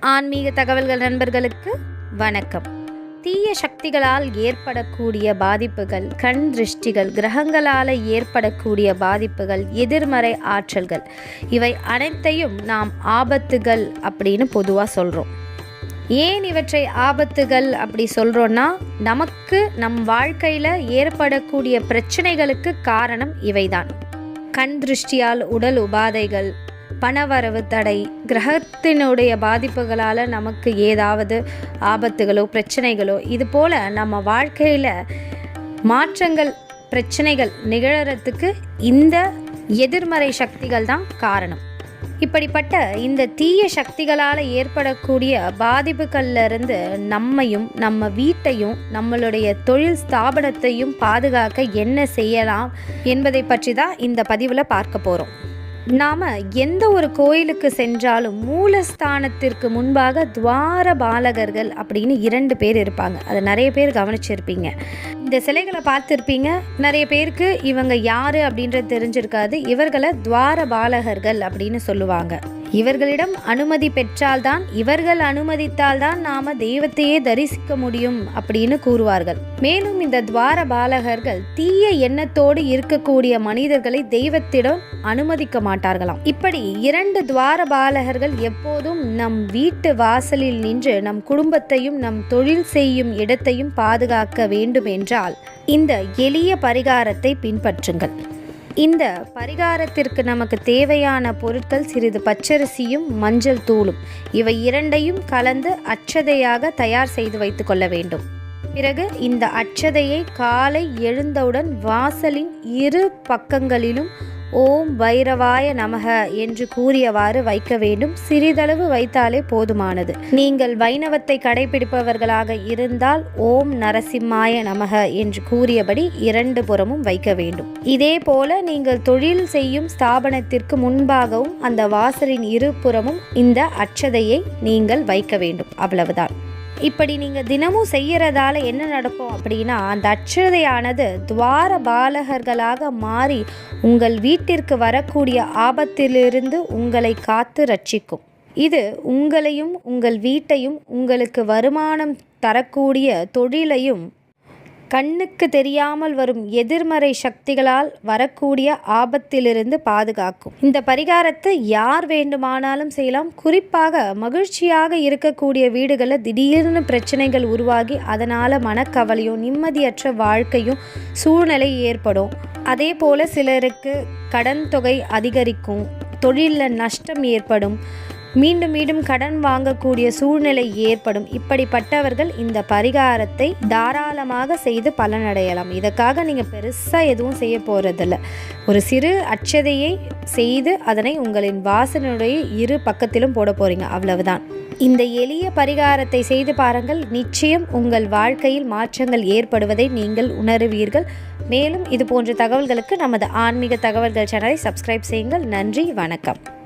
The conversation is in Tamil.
ஆன்மீக தகவல்கள் நண்பர்களுக்கு வணக்கம். தீய சக்திகளால் ஏற்படக்கூடிய பாதிப்புகள் கண் திருஷ்டிகள் கிரகங்களால் ஏற்படக்கூடிய பாதிப்புகள் எதிர்மறை ஆற்றல்கள் இவை அனைத்தையும் நாம் ஆபத்துகள் அப்படின்னு பொதுவாக சொல்கிறோம் ஏன் இவற்றை ஆபத்துகள் அப்படி சொல்கிறோன்னா நமக்கு நம் வாழ்க்கையில் ஏற்படக்கூடிய பிரச்சனைகளுக்கு காரணம் இவைதான். கண் திருஷ்டியால் உடல் உபாதைகள் பணவரவு தடை கிரகத்தினுடைய பாதிப்புகளால் நமக்கு ஏதாவது ஆபத்துகளோ பிரச்சனைகளோ இது போல் நம்ம வாழ்க்கையில் மாற்றங்கள் பிரச்சனைகள் நிகழறதுக்கு இந்த எதிர்மறை சக்திகள் தான் காரணம். இப்படிப்பட்ட இந்த தீய சக்திகளால் ஏற்படக்கூடிய பாதிப்புகள்லேருந்து நம்மையும் நம்ம வீட்டையும் நம்மளுடைய தொழில் ஸ்தாபனத்தையும் பாதுகாக்க என்ன செய்யலாம் என்பதை பற்றி தான் இந்த பதிவில் பார்க்க போகிறோம் நாம் எந்த ஒரு கோயிலுக்கு சென்றாலும் மூலஸ்தானத்திற்கு முன்பாக துவார பாலகர்கள் அப்படின்னு இரண்டு பேர் இருப்பாங்க. அதை நிறைய பேர் கவனிச்சிருப்பீங்க. இந்த சிலைகளை பார்த்துருப்பீங்க. நிறைய பேருக்கு இவங்க யார் அப்படின்றது தெரிஞ்சிருக்காது. இவர்களை துவார பாலகர்கள் அப்படின்னு சொல்லுவாங்க. இவர்களிடம் அனுமதி பெற்றால்தான் இவர்கள் அனுமதித்தால்தான் நாம தெய்வத்தையே தரிசிக்க முடியும் அப்படின்னு கூறுவார்கள். மேலும் இந்த துவார பாலகர்கள் தீய எண்ணத்தோடு இருக்கக்கூடிய மனிதர்களை தெய்வத்திடம் அனுமதிக்க மாட்டார்களாம். இப்படி இரண்டு துவார பாலகர்கள் எப்போதும் நம் வீட்டு வாசலில் நின்று நம் குடும்பத்தையும் நம் தொழில் செய்யும் இடத்தையும் பாதுகாக்க வேண்டும் என்றால் இந்த எளிய பரிகாரத்தை பின்பற்றுங்கள். இந்த பரிகாரத்திற்கு நமக்கு தேவையான பொருட்கள் சிறிது பச்சரிசியும் மஞ்சள் தூளும். இவை இரண்டையும் கலந்து அச்சதையாக தயார் செய்து வைத்து கொள்ள வேண்டும். பிறகு இந்த அச்சதையை காலை எழுந்தவுடன் வாசலின் இரு பக்கங்களிலும் ஓம் பைரவாய நமக என்று கூறியவாறு வைக்க வேண்டும். சிறிதளவு வைத்தாலே போதுமானது. நீங்கள் வைணவத்தை கடைபிடிப்பவர்களாக இருந்தால் ஓம் நரசிம்மாய நமக என்று கூறியபடி இரண்டு புறமும் வைக்க வேண்டும். இதே போல நீங்கள் தொழில் செய்யும் ஸ்தாபனத்திற்கு முன்பாகவும் அந்த வாசலின் இருபுறமும் இந்த அச்சதையை நீங்கள் வைக்க வேண்டும். அவ்வளவுதான். இப்படி நீங்கள் தினமும் செய்கிறதால என்ன நடக்கும் அப்படின்னா அந்த அட்சதையானது துவார பாலகர்களாக மாறி உங்கள் வீட்டிற்கு வரக்கூடிய ஆபத்திலிருந்து உங்களை காத்து ரட்சிக்கும். இது உங்களையும் உங்கள் வீட்டையும் உங்களுக்கு வருமானம் தரக்கூடிய தொழிலையும் கண்ணுக்கு தெரியாமல் வரும் எதிர்மறை சக்திகளால் வரக்கூடிய ஆபத்திலிருந்து பாதுகாக்கும். இந்த பரிகாரத்தை யார் வேண்டுமானாலும் செய்யலாம். குறிப்பாக மகிழ்ச்சியாக இருக்கக்கூடிய வீடுகளில் திடீர்னு பிரச்சனைகள் உருவாகி அதனால் மனக்கவலையும் நிம்மதியற்ற வாழ்க்கையும் சூழ்நிலை ஏற்படும். அதே போல் சிலருக்கு கடன் தொகை அதிகரிக்கும். தொழிலில் நஷ்டம் ஏற்படும். மீண்டும் மீண்டும் கடன் வாங்கக்கூடிய சூழ்நிலை ஏற்படும். இப்படிப்பட்டவர்கள் இந்த பரிகாரத்தை தாராளமாக செய்து பலனடையலாம். இதற்காக நீங்கள் பெருசாக எதுவும் செய்ய போகிறதில்ல ஒரு சிறு அச்சதையை செய்து அதனை உங்களின் வாசனுடைய இரு பக்கத்திலும் போட போகிறீங்க அவ்வளவுதான். இந்த எளிய பரிகாரத்தை செய்து பாருங்கள். நிச்சயம் உங்கள் வாழ்க்கையில் மாற்றங்கள் ஏற்படுவதை நீங்கள் உணருவீர்கள். மேலும் இது போன்ற தகவல்களுக்கு நமது ஆன்மீக தகவல்கள் சேனலை சப்ஸ்கிரைப் செய்யுங்கள். நன்றி வணக்கம்.